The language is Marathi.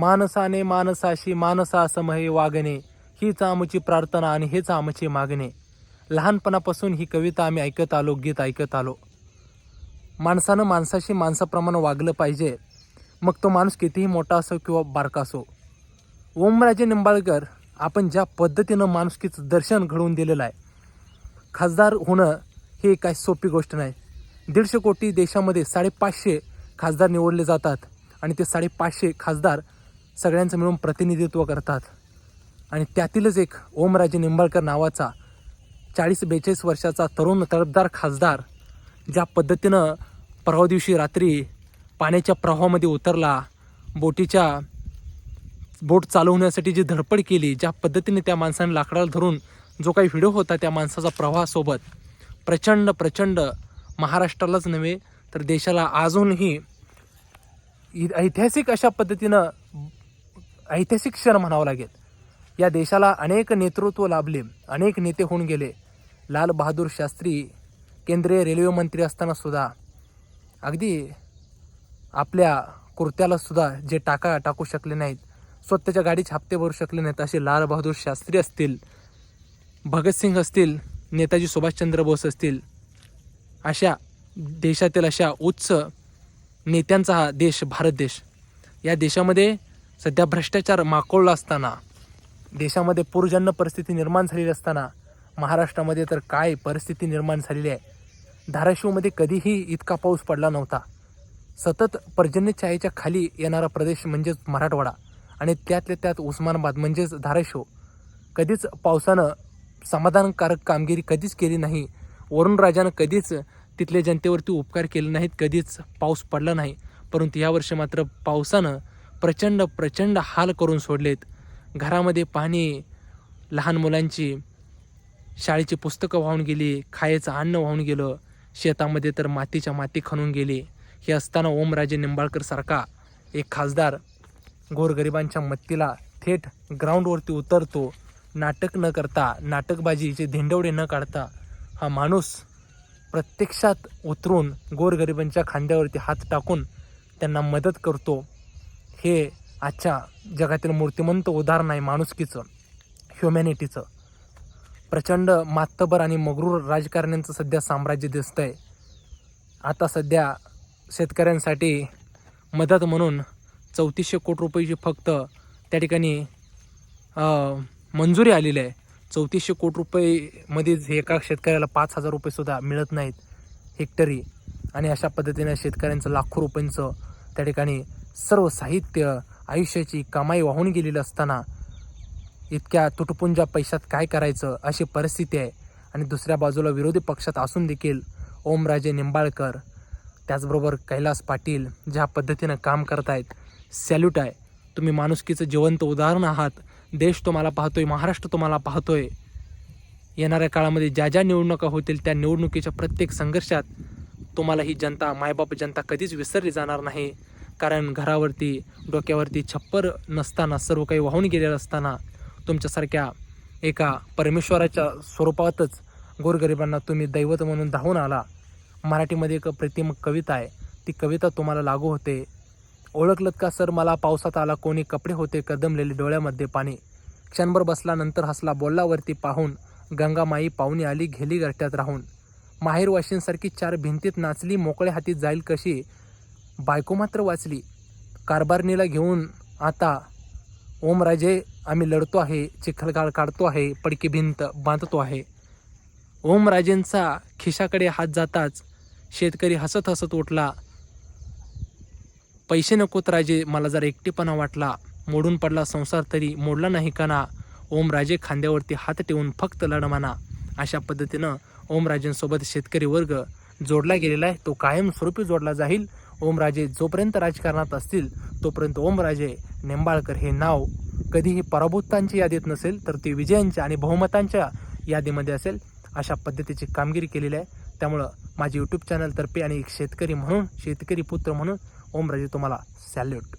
माणसाने माणसाशी मानसा वागणे हीच आमची प्रार्थना आणि हेच आमचे मागणे. लहानपणापासून ही कविता आम्ही ऐकत आलो गीत ऐकत आलो. माणसानं माणसाशी माणसाप्रमाणे वागलं पाहिजे. मग तो माणूस कितीही मोठा असो किंवा बारका असो. ओमराजे निंबाळकर आपण ज्या पद्धतीनं माणुसकीचं दर्शन घडवून दिलेलं आहे खासदार होणं ही काही सोपी गोष्ट नाही. दीडशे कोटी देशामध्ये साडेपाचशे खासदार निवडले जातात आणि ते साडेपाचशे खासदार सगळ्यांचं मिळून प्रतिनिधित्व करतात. आणि त्यातीलच एक ओमराजे निंबाळकर नावाचा चाळीस बेचाळीस वर्षाचा तरुण तडफदार खासदार ज्या पद्धतीनं परवा दिवशी रात्री पाण्याच्या प्रवाहामध्ये उतरला बोटीच्या बोट चालवण्यासाठी जी धडपड केली ज्या पद्धतीने त्या माणसाने लाकडाला धरून जो काही व्हिडिओ होता त्या माणसाचा प्रवाहासोबत प्रचंड प्रचंड महाराष्ट्रालाच नव्हे तर देशाला अजूनही ऐतिहासिक अशा पद्धतीनं ऐतिहासिक क्षण म्हणावं लागेल. या देशाला अनेक नेतृत्व लाभले अनेक नेते होऊन गेले. लाल बहादूर शास्त्री केंद्रीय रेल्वे मंत्री असताना सुद्धा अगदी आपल्या कुर्त्याला सुद्धा जे टाका टाकू शकले नाहीत स्वतःच्या गाडीचे हप्ते भरू शकले नाहीत असे लालबहादूर शास्त्री असतील भगतसिंग असतील नेताजी सुभाषचंद्र बोस असतील अशा देशातील अशा उच्च नेत्यांचा हा देश भारत देश. या देशामध्ये सध्या भ्रष्टाचार माकोळला असताना देशामध्ये पूरजन्य परिस्थिती निर्माण झालेली असताना महाराष्ट्रामध्ये तर काय परिस्थिती निर्माण झालेली आहे? धाराशिवमध्ये कधीही इतका पाऊस पडला नव्हता. सतत पर्जन्यछायेच्या खाली येणारा प्रदेश म्हणजेच मराठवाडा आणि त्यातल्या त्यात उस्मानाबाद म्हणजेच धाराशिव. कधीच पावसानं समाधानकारक कामगिरी कधीच केली नाही. वरुण राजानं कधीच तिथल्या जनतेवरती उपकार केले नाहीत कधीच पाऊस पडला नाही. परंतु यावर्षी मात्र पावसानं प्रचंड प्रचंड हाल करून सोडलेत. घरामध्ये पाणी लहान मुलांची शाळेची पुस्तकं वाहून गेली खायचं अन्न वाहून गेलं शेतामध्ये तर मातीच्या माती खणून गेली. हे असताना ओमराजे निंबाळकर सारखा एक खासदार गोरगरिबांच्या मत्तीला थेट ग्राउंडवरती उतरतो. नाटक न करता नाटकबाजीचे धेंडवडे न काढता हा माणूस प्रत्यक्षात उतरून गोरगरिबांच्या खांद्यावरती हात टाकून त्यांना मदत करतो. हे आजच्या जगातील मूर्तिमंत उदाहरण आहे माणुसकीचं ह्युमॅनिटीचं. प्रचंड मातबर आणि मगरूर राजकारण्यांचं सध्या साम्राज्य दिसतंय. आता सध्या शेतकऱ्यांसाठी मदत म्हणून चौतीसशे कोटी रुपयाची फक्त त्या ठिकाणी मंजुरी आलेली आहे. चौतीसशे कोटी रुपयेमध्येच एका शेतकऱ्याला पाच हजार रुपयेसुद्धा मिळत नाहीत हेक्टरी. आणि अशा पद्धतीने शेतकऱ्यांचं लाखो रुपयांचं त्या ठिकाणी सर्व साहित्य आयुष्याची कमाई वाहून गेलेली असताना इतक्या तुटपुंजा पैशात काय करायचं अशी परिस्थिती आहे. आणि दुसऱ्या बाजूला विरोधी पक्षात असून देखील ओमराजे निंबाळकर त्याचबरोबर कैलास पाटील ज्या पद्धतीनं काम करतायत सॅल्यूट आहे. तुम्ही माणुसकीचं जिवंत उदाहरण आहात. देश तुम्हाला पाहतोय महाराष्ट्र तुम्हाला पाहतोय. येणाऱ्या काळामध्ये ज्या ज्या निवडणुका होतील त्या निवडणुकीच्या प्रत्येक संघर्षात तुम्हाला ही जनता मायबाप जनता कधीच विसरली जाणार नाही. कारण घरावरती डोक्यावरती छप्पर नसताना सर्व काही वाहून गेलेलं असताना तुमच्यासारख्या एका परमेश्वराच्या स्वरूपातच गोरगरिबांना तुम्ही दैवत म्हणून धावून आला. मराठीमध्ये एक प्रतिम कविता आहे. ती कविता तुम्हाला लागू होते. ओळखलत का सर? मला पावसात आला कोणी कपडे होते कदमलेले डोळ्यामध्ये पाणी. क्षणभर बसला नंतर हसला बोललावरती पाहून गंगामाई पाहुणी आली घेली गरट्यात राहून. माहेरवाशींसारखी चार भिंतीत नाचली मोकळ्या हातीत जाईल कशी? बायको मात्र वाचली. कारभारणीला घेऊन आता ओमराजे आम्ही लढतो आहे चिखलगाळ काढतो आहे पडकी भिंत बांधतो आहे. ओमराजेंचा खिशाकडे हात जाताच शेतकरी हसत हसत उठला. पैसे नकोत राजे मला जर एकटेपणा वाटला. मोडून पडला संसार तरी मोडला नाही का ना ओमराजे खांद्यावरती हात ठेवून फक्त लढमाना अशा पद्धतीनं ओमराजेंसोबत शेतकरी वर्ग जोडला गेलेला आहे. तो कायमस्वरूपी जोडला जाईल. ओमराजे जोपर्यंत राजकारणात असतील तोपर्यंत ओमराजे निंबाळकर हे नाव कधीही पराभूतांच्या यादीत नसेल तर ते विजयांच्या आणि बहुमतांच्या यादीमध्ये असेल अशा पद्धतीची कामगिरी केलेली आहे. त्यामुळं माझे यूट्यूब चॅनलतर्फे आणि एक शेतकरी म्हणून शेतकरी पुत्र म्हणून ओमराजे तुम्हाला सॅल्यूट.